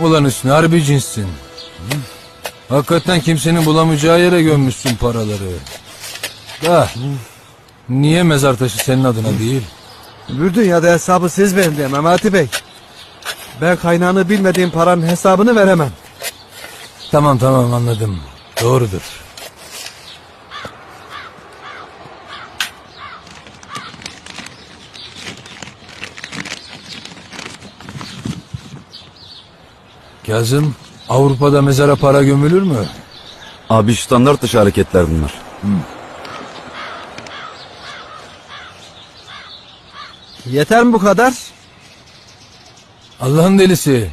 Ulan Hüsnü harbi cinssin. Hakikaten kimsenin bulamayacağı yere gömmüşsün paraları. Da niye mezar taşı senin adına değil? Bir dünyada hesabı siz verin diye Memati Bey. Ben kaynağını bilmediğim paranın hesabını veremem. Tamam tamam anladım. Doğrudur. Kazım, Avrupa'da mezara para gömülür mü? Abi standart dışı hareketler bunlar. Yeter mi bu kadar? Allah'ın delisi.